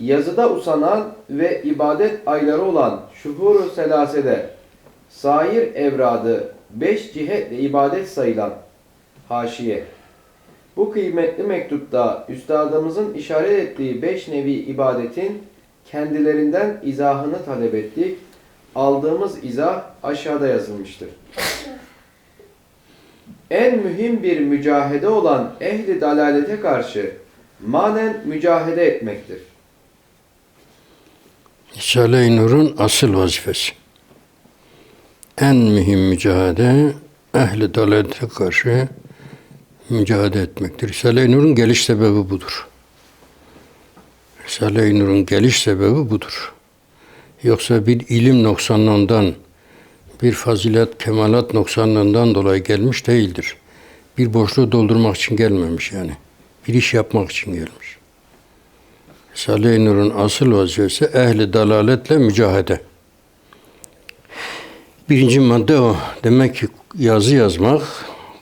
yazıda usanan ve ibadet ayları olan şuhur-u selasede sair evradı beş cihetle ibadet sayılan haşiye. Bu kıymetli mektupta üstadımızın işaret ettiği beş nevi ibadetin kendilerinden izahını talep ettik. Aldığımız izah aşağıda yazılmıştır. En mühim bir mücahede olan ehli dalalete karşı manen mücahede etmektir. Risale-i Nur'un asıl vazifesi. En mühim mücadele ehli dalalete karşı mücadele etmektir. Risale-i Nur'un geliş sebebi budur. Risale-i Nur'un geliş sebebi budur. Yoksa bir ilim noksanlığından, bir fazilet, kemalat noksanlığından dolayı gelmiş değildir. Bir boşluğu doldurmak için gelmemiş yani. Bir iş yapmak için gelmiş. Risale-i Nur'un asıl vazifesi ehli dalaletle mücahede. Birinci madde o. Demek ki yazı yazmak,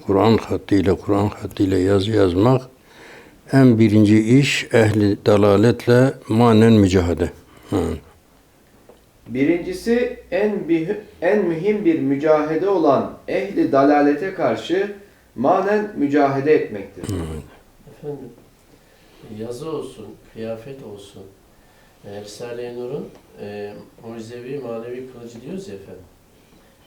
Kur'an hattıyla, Kur'an hattıyla yazı yazmak en birinci iş ehli dalaletle manen mücahede. Hı. Birincisi en, en mühim bir mücahede olan ehli dalalete karşı manen mücahede etmektir. Efendim, yazı olsun, kıyafet olsun, e, Risale-i Nur'un e, mucizevi manevi kılıcı diyoruz ya efendim.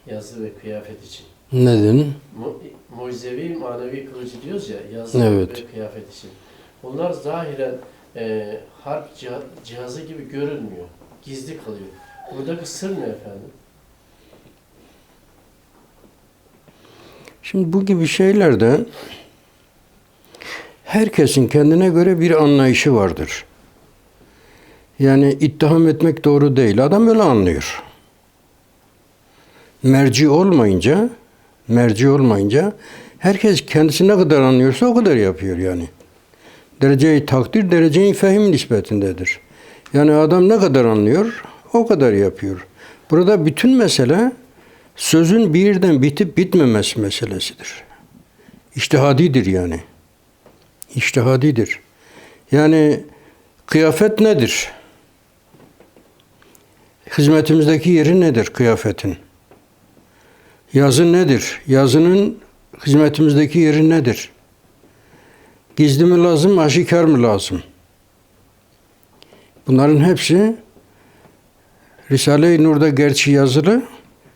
Yazı ve kıyafet için. Neden? Mu, mucizevi manevi kılıcı diyoruz ya, yazı Evet. ve kıyafet için. Bunlar zahiren e, harp ciha- cihazı gibi görünmüyor. Gizli kalıyor. Buradaki sır ne efendim? Şimdi bu gibi şeylerde herkesin kendine göre bir anlayışı vardır. Yani ittiham etmek doğru değil. Adam öyle anlıyor. Merci olmayınca, merci olmayınca herkes kendisi ne kadar anlıyorsa o kadar yapıyor yani. Dereceyi takdir, dereceyi fehim nispetindedir. Yani adam ne kadar anlıyor, o kadar yapıyor. Burada bütün mesele sözün bir yerden bitip bitmemesi meselesidir. İçtihadidir yani. İçtihadidir. Yani kıyafet nedir? Hizmetimizdeki yeri nedir kıyafetin? Yazı nedir? Yazının hizmetimizdeki yeri nedir? Gizli mi lazım, aşikar mı lazım? Bunların hepsi Risale-i Nur'da gerçi yazılı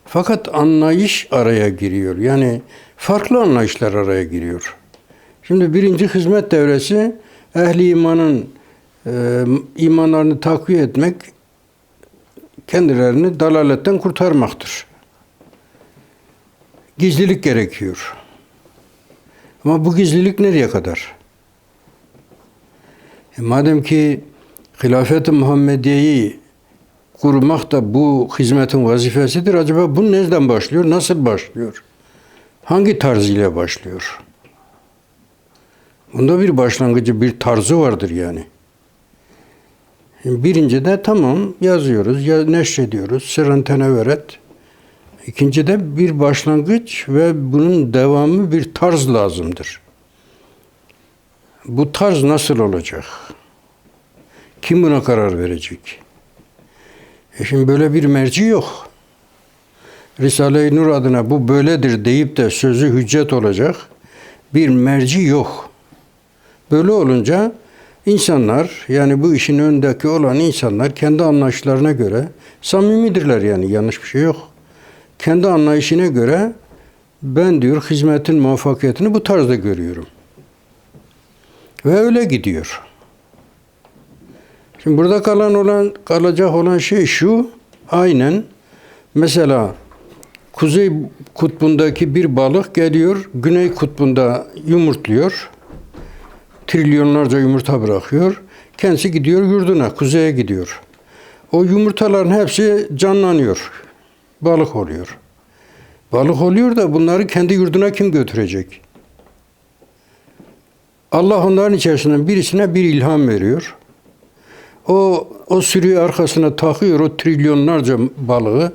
fakat anlayış araya giriyor. Yani farklı anlayışlar araya giriyor. Şimdi birinci hizmet devresi ehli imanın e, imanlarını takviye etmek, kendilerini dalaletten kurtarmaktır. Gizlilik gerekiyor. Ama bu gizlilik nereye kadar? E madem ki hilafet-i Muhammediye'yi kurmak da bu hizmetin vazifesidir. Acaba bu nereden başlıyor? Nasıl başlıyor? Hangi tarz ile başlıyor? Bunda bir başlangıcı, bir tarzı vardır yani. Birinci de tamam yazıyoruz, ya neşrediyoruz, sırrın teneveret. İkinci de bir başlangıç ve bunun devamı bir tarz lazımdır. Bu tarz nasıl olacak? Kim buna karar verecek? E şimdi böyle bir merci yok. Risale-i Nur adına bu böyledir deyip de sözü hüccet olacak bir merci yok. Böyle olunca insanlar yani bu işin öndeki olan insanlar kendi anlayışlarına göre samimidirler yani yanlış bir şey yok. Kendi anlayışına göre ben diyor hizmetin muvaffakiyetini bu tarzda görüyorum. Ve öyle gidiyor. Şimdi burada kalan olan kalacak olan şey şu. Aynen mesela Kuzey kutbundaki bir balık geliyor, Güney kutbunda yumurtluyor. Trilyonlarca yumurta bırakıyor. Kendisi gidiyor yurduna, kuzeye gidiyor. O yumurtaların hepsi canlanıyor. Balık oluyor. Balık oluyor da bunları kendi yurduna kim götürecek? Allah onların içerisinden birisine bir ilham veriyor. O o sürüyü arkasına takıyor o trilyonlarca balığı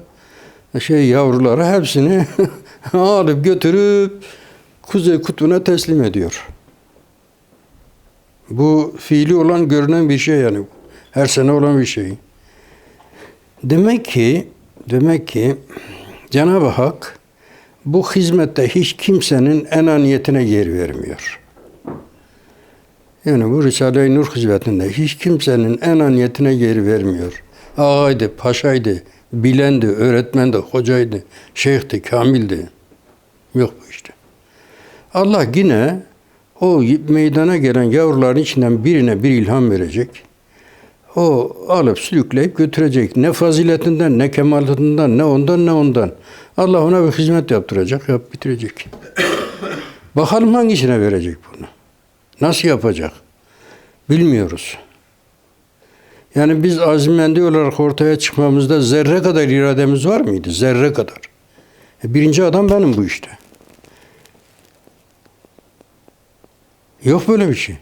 şey yavruları hepsini alıp götürüp Kuzey Kutbu'na teslim ediyor. Bu fiili olan görünen bir şey yani. Her sene olan bir şey. Demek ki demek ki Cenab-ı Hak bu hizmette hiç kimsenin enaniyetine yer vermiyor. Yani bu Risale-i Nur hizmetinde hiç kimsenin enaniyetine yer vermiyor. Ağaydı, paşaydı, bilendi, öğretmendi, hocaydı, şeyhti, kamildi. Yok bu işte. Allah yine o meydana gelen yavruların içinden birine bir ilham verecek. O alıp sürükleyip götürecek. Ne faziletinden, ne kemaletinden, ne ondan, ne ondan. Allah ona bir hizmet yaptıracak, yap bitirecek. Bakalım hangisine verecek bunu? Nasıl yapacak? Bilmiyoruz. Yani biz azimendi olarak ortaya çıkmamızda zerre kadar irademiz var mıydı? Zerre kadar. E, birinci adam benim bu işte. Yok böyle bir şey.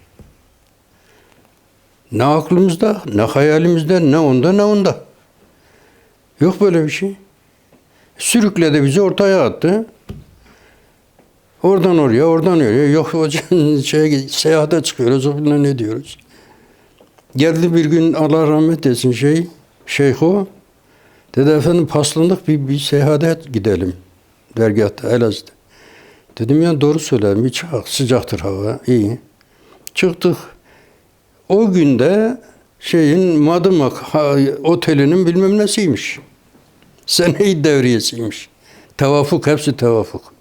Ne aklımızda, ne hayalimizde, ne onda, ne onda. Yok böyle bir şey. Sürükledi bizi ortaya attı. Oradan oraya, oradan oraya. Yok hocam şey, seyahate çıkıyoruz, o ne diyoruz. Geldi bir gün Allah rahmet etsin şey, şeyh o. Dedi efendim paslandık bir, bir seyahate gidelim. Dergahta, Elazığ'da. Dedim ya doğru söyledim. Çıkak, sıcaktır hava, iyi. Çıktık. O günde şeyin Madımak otelinin bilmem nesiymiş. Seneyi devriyesiymiş. Tevafuk, hepsi tevafuk.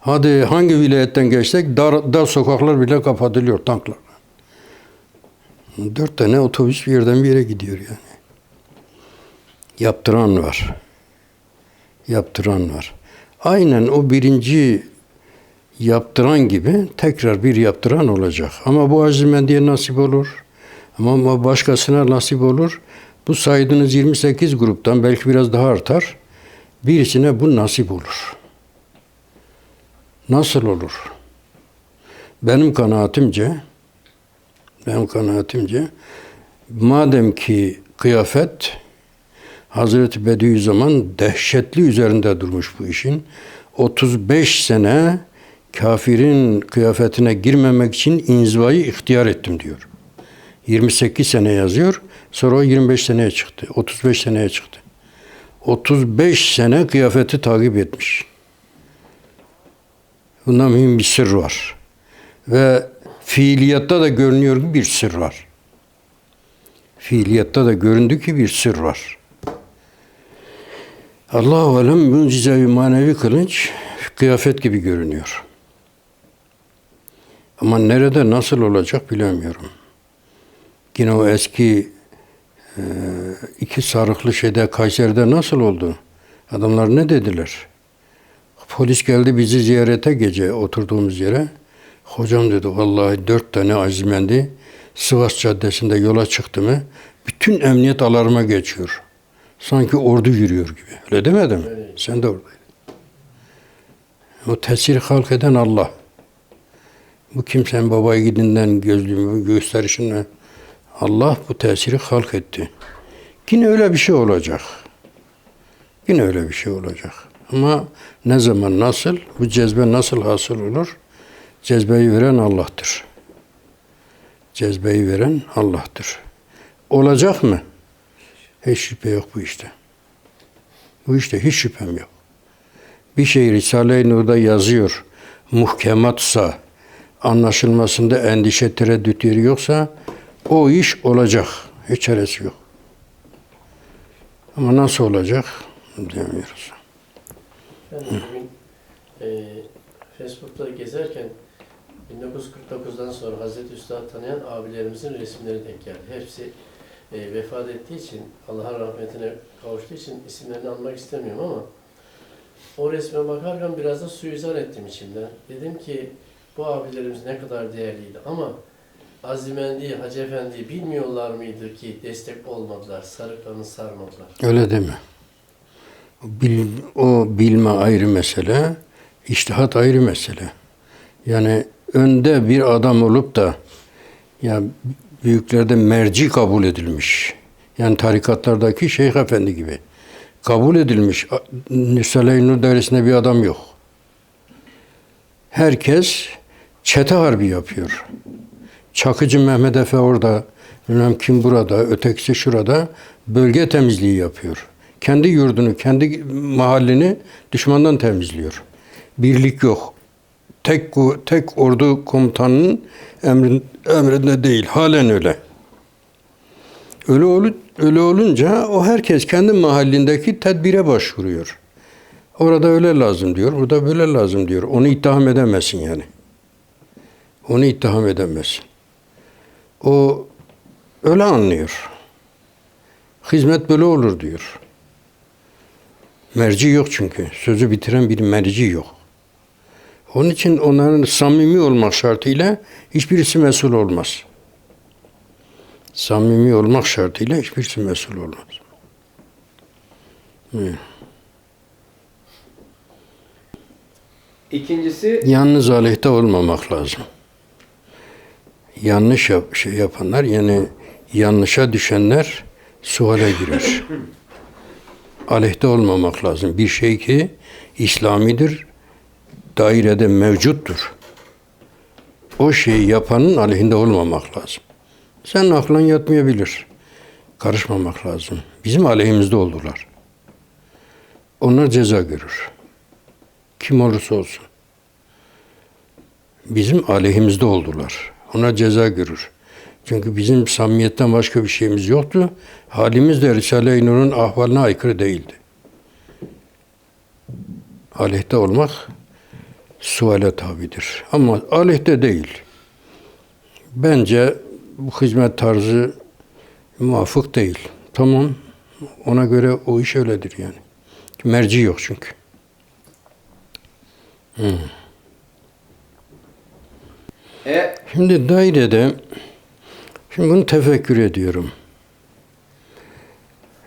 Hadi hangi vilayetten geçsek dar, dar sokaklar bile kapatılıyor tanklarla. Dört tane otobüs bir yerden bir yere gidiyor yani. Yaptıran var. Yaptıran var. Aynen o birinci yaptıran gibi tekrar bir yaptıran olacak. Ama bu azimendiye nasip olur. Ama başkasına nasip olur. Bu saydığınız 28 gruptan belki biraz daha artar. Birisine bu nasip olur. Nasıl olur? Benim kanaatimce benim kanaatimce madem ki kıyafet Hazreti Bediüzzaman dehşetli üzerinde durmuş bu işin. 35 sene kafirin kıyafetine girmemek için inzivayı ihtiyar ettim diyor. 28 sene yazıyor. Sonra o 25 seneye çıktı. 35 seneye çıktı. 35 sene kıyafeti takip etmiş. Bunda mühim bir sır var. Ve fiiliyatta da görünüyor ki bir sır var. Fiiliyatta da göründü ki bir sır var. Allah-u Alem mucizevi manevi kılınç kıyafet gibi görünüyor. Ama nerede nasıl olacak bilemiyorum. Yine o eski e, iki sarıklı şeyde Kayseri'de nasıl oldu? Adamlar ne dediler? Polis geldi bizi ziyarete gece oturduğumuz yere. Hocam dedi vallahi dört tane azimendi Sivas Caddesi'nde yola çıktı mı bütün emniyet alarma geçiyor. Sanki ordu yürüyor gibi. Öyle demedim mi? Öyle. Sen de oradaydın. O tesiri halk eden Allah. Bu kimsenin baba gidinden gözlüğümü gösterişinle Allah bu tesiri halk etti. Yine öyle bir şey olacak. Yine öyle bir şey olacak. Ama ne zaman nasıl, bu cezbe nasıl hasıl olur? Cezbeyi veren Allah'tır. Cezbeyi veren Allah'tır. Olacak mı? Hiç şüphe yok bu işte. Bu işte hiç şüphem yok. Bir şey Risale-i Nur'da yazıyor. Muhkematsa, anlaşılmasında endişe tereddüt yeri yoksa o iş olacak. Hiç çaresi yok. Ama nasıl olacak bilemiyoruz. Ben de bugün e, Facebook'ta gezerken 1949'dan sonra Hazreti Üstad'ı tanıyan abilerimizin resimleri denk geldi. Hepsi e, vefat ettiği için, Allah'ın rahmetine kavuştuğu için isimlerini almak istemiyorum ama o resme bakarken biraz da suizan ettim içimden. Dedim ki bu abilerimiz ne kadar değerliydi ama Azimendi, Hacı Efendi'yi bilmiyorlar mıydı ki destek olmadılar, sarıklarını sarmadılar. Öyle deme. Bil, o bilme ayrı mesele, iştihat ayrı mesele. Yani önde bir adam olup da ya büyüklerde merci kabul edilmiş. Yani tarikatlardaki Şeyh Efendi gibi. Kabul edilmiş. Risale-i Nur dairesinde bir adam yok. Herkes çete harbi yapıyor. Çakıcı Mehmet Efe orada, bilmem kim burada, ötekisi şurada bölge temizliği yapıyor. Kendi yurdunu, kendi mahallini düşmandan temizliyor. Birlik yok. Tek tek ordu komutanının emrin, emrinde değil. Halen öyle. Öyle, olu, öyle olunca o herkes kendi mahallindeki tedbire başvuruyor. Orada öyle lazım diyor, burada böyle lazım diyor. Onu ittiham edemezsin yani. Onu ittiham edemezsin. O öyle anlıyor. Hizmet böyle olur diyor. Merci yok çünkü. Sözü bitiren bir merci yok. Onun için onların samimi olmak şartıyla hiçbirisi mesul olmaz. Samimi olmak şartıyla hiçbirisi mesul olmaz. İkincisi Yalnız aleyhte olmamak lazım. Yanlış yap, şey yapanlar yani yanlışa düşenler suale girer. aleyhte olmamak lazım. Bir şey ki İslamidir, dairede mevcuttur. O şeyi yapanın aleyhinde olmamak lazım. Senin aklın yatmayabilir. Karışmamak lazım. Bizim aleyhimizde oldular. Onlar ceza görür. Kim olursa olsun bizim aleyhimizde oldular. Ona ceza görür. Çünkü bizim samimiyetten başka bir şeyimiz yoktu. Halimiz de Risale-i Nur'un ahvaline aykırı değildi. Aleyhte olmak suale tabidir. Ama aleyhte değil. Bence bu hizmet tarzı muvafık değil. Tamam. Ona göre o iş öyledir yani. Merci yok çünkü. e, Şimdi dairede, şimdi bunu tefekkür ediyorum.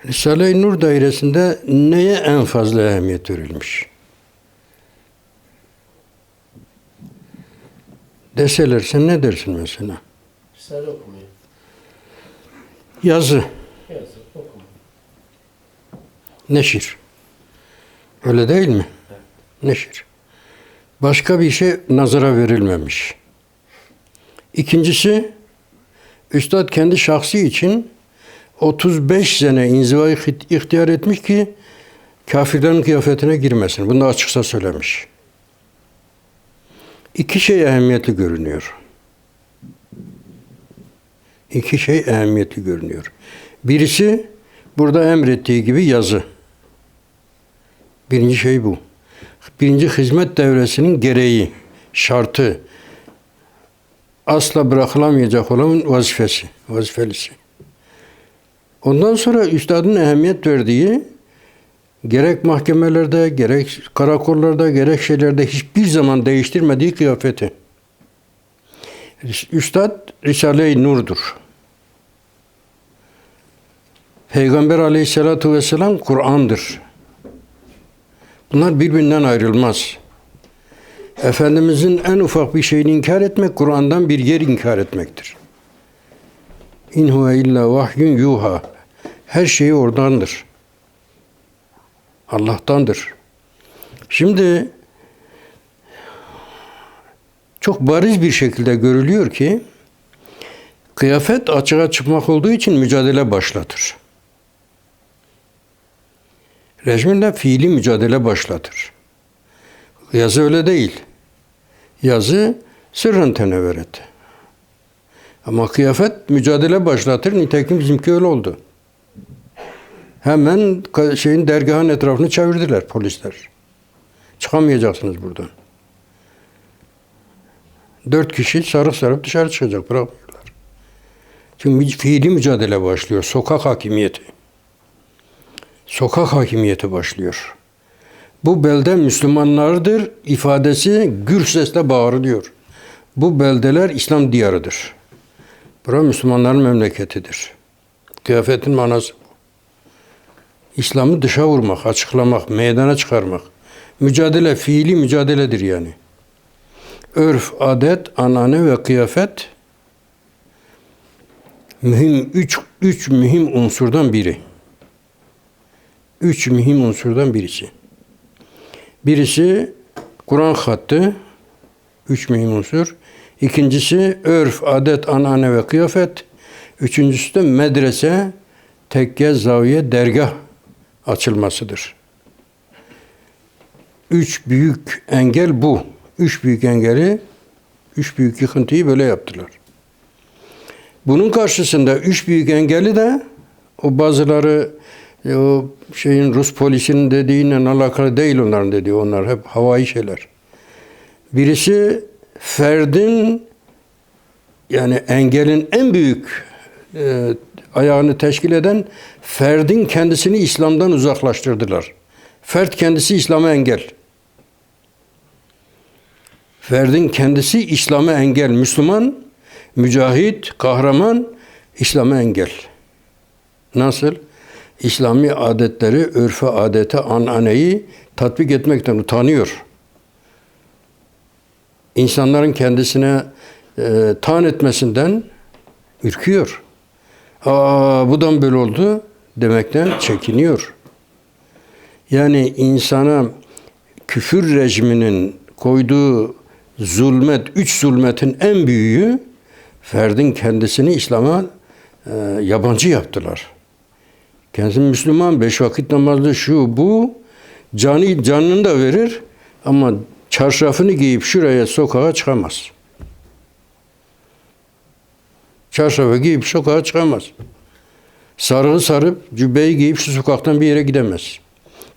Risale-i Nur dairesinde neye en fazla ehemmiyet verilmiş? Deseler sen ne dersin mesela? Risale okumayı. Yazı, Yazıp okuma. neşir. Öyle değil mi? Neşir. Başka bir şey nazara verilmemiş. İkincisi, Üstad kendi şahsi için 35 sene inzivayı ihtiyar etmiş ki kafirlerin kıyafetine girmesin. Bunu da açıkça söylemiş. İki şey ehemmiyetli görünüyor. İki şey ehemmiyetli görünüyor. Birisi burada emrettiği gibi yazı. Birinci şey bu. Birinci hizmet devresinin gereği, şartı, asla bırakılamayacak olan vazifesi, vazifelisi. Ondan sonra üstadın ehemmiyet verdiği gerek mahkemelerde, gerek karakollarda, gerek şeylerde hiçbir zaman değiştirmediği kıyafeti. Üstad Risale-i Nur'dur. Peygamber aleyhissalatu vesselam Kur'an'dır. Bunlar birbirinden ayrılmaz. Efendimizin en ufak bir şeyini inkar etmek, Kur'an'dan bir yer inkar etmektir. İn huve illa vahyun yuha. Her şeyi oradandır. Allah'tandır. Şimdi çok bariz bir şekilde görülüyor ki kıyafet açığa çıkmak olduğu için mücadele başlatır. Rejimle fiili mücadele başlatır. Yazı öyle değil. Yazı sırrın tenevveret. Ama kıyafet mücadele başlatır. Nitekim bizimki öyle oldu. Hemen şeyin dergahın etrafını çevirdiler polisler. Çıkamayacaksınız buradan. Dört kişi sarık sarıp dışarı çıkacak. Bırakmıyorlar. Çünkü fiili mücadele başlıyor. Sokak hakimiyeti. Sokak hakimiyeti başlıyor. Bu belde Müslümanlardır ifadesi gür sesle bağırılıyor. Bu beldeler İslam diyarıdır. Bura Müslümanların memleketidir. Kıyafetin manası. İslam'ı dışa vurmak, açıklamak, meydana çıkarmak. Mücadele, fiili mücadeledir yani. Örf, adet, anane ve kıyafet mühim, üç, üç mühim unsurdan biri. Üç mühim unsurdan birisi. Birisi Kur'an hattı, üç mühim unsur. İkincisi örf, adet, anane ve kıyafet. Üçüncüsü de medrese, tekke, zaviye, dergah açılmasıdır. Üç büyük engel bu. Üç büyük engeli, üç büyük yıkıntıyı böyle yaptılar. Bunun karşısında üç büyük engeli de o bazıları e, o şeyin Rus polisinin dediğiyle alakalı değil onların dediği. Onlar hep havai şeyler. Birisi ferdin yani engelin en büyük e, ayağını teşkil eden ferdin kendisini İslam'dan uzaklaştırdılar. Fert kendisi İslam'a engel. Ferdin kendisi İslam'a engel. Müslüman, mücahit, kahraman İslam'a engel. Nasıl? İslami adetleri, örfe, adete, ananeyi tatbik etmekten utanıyor. İnsanların kendisine e, taan etmesinden ürküyor. Aa bu da böyle oldu demekten çekiniyor. Yani insana küfür rejiminin koyduğu zulmet, üç zulmetin en büyüğü ferdin kendisini İslam'a e, yabancı yaptılar. Kendisi Müslüman, beş vakit namazlı şu bu, canı, canını da verir ama çarşafını giyip şuraya sokağa çıkamaz. Çarşafı giyip sokağa çıkamaz. Sarığı sarıp cübbeyi giyip şu sokaktan bir yere gidemez.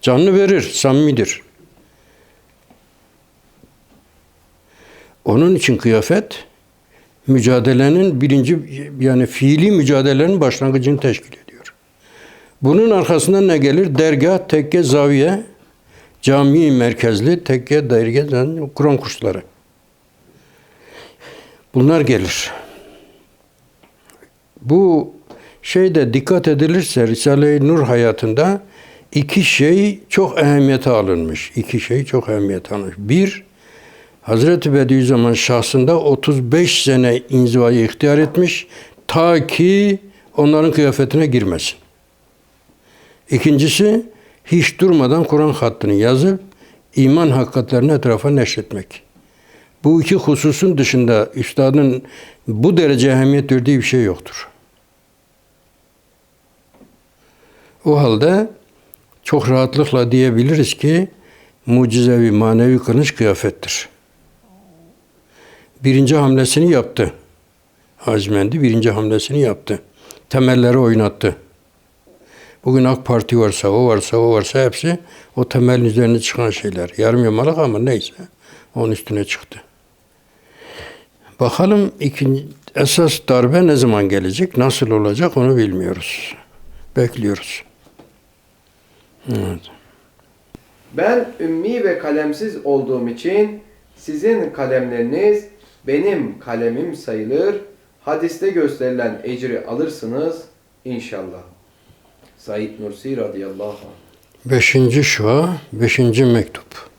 Canını verir, samimidir. Onun için kıyafet mücadelenin birinci yani fiili mücadelenin başlangıcını teşkil ediyor. Bunun arkasından ne gelir? Dergah, tekke, zaviye, cami merkezli tekke, derge, Kur'an kursları. Bunlar gelir. Bu şeyde dikkat edilirse Risale-i Nur hayatında iki şey çok ehemmiyete alınmış. İki şey çok ehemmiyete alınmış. Bir, Hazreti Bediüzzaman şahsında 35 sene inzivayı ihtiyar etmiş ta ki onların kıyafetine girmesin. İkincisi, hiç durmadan Kur'an hattını yazıp iman hakikatlerini etrafa neşretmek. Bu iki hususun dışında üstadın bu derece ehemmiyet verdiği bir şey yoktur. O halde çok rahatlıkla diyebiliriz ki mucizevi manevi kılıç kıyafettir. Birinci hamlesini yaptı. Azmendi birinci hamlesini yaptı. Temelleri oynattı. Bugün AK Parti varsa, o varsa, o varsa hepsi o temelin üzerine çıkan şeyler. Yarım yamalak ama neyse. Onun üstüne çıktı. Bakalım ikinci, esas darbe ne zaman gelecek, nasıl olacak onu bilmiyoruz. Bekliyoruz. Evet. Ben ümmi ve kalemsiz olduğum için sizin kalemleriniz benim kalemim sayılır. Hadiste gösterilen ecri alırsınız inşallah. Said Nursi radıyallahu anh. Beşinci şua, beşinci mektup.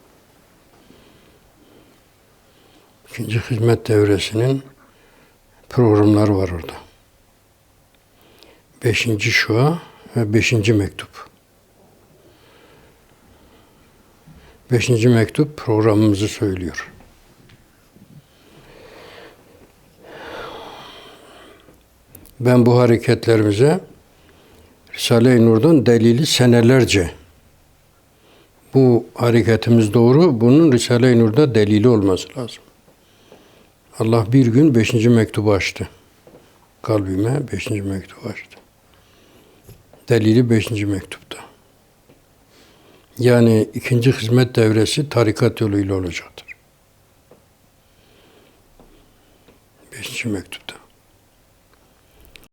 İkinci hizmet devresinin programları var orada. Beşinci şua ve beşinci mektup. Beşinci mektup programımızı söylüyor. Ben bu hareketlerimize Risale-i Nur'dan delili senelerce bu hareketimiz doğru, bunun Risale-i Nur'da delili olması lazım. Allah bir gün beşinci mektubu açtı. Kalbime beşinci mektubu açtı. Delili beşinci mektupta. Yani ikinci hizmet devresi tarikat yoluyla olacaktır. Beşinci mektupta.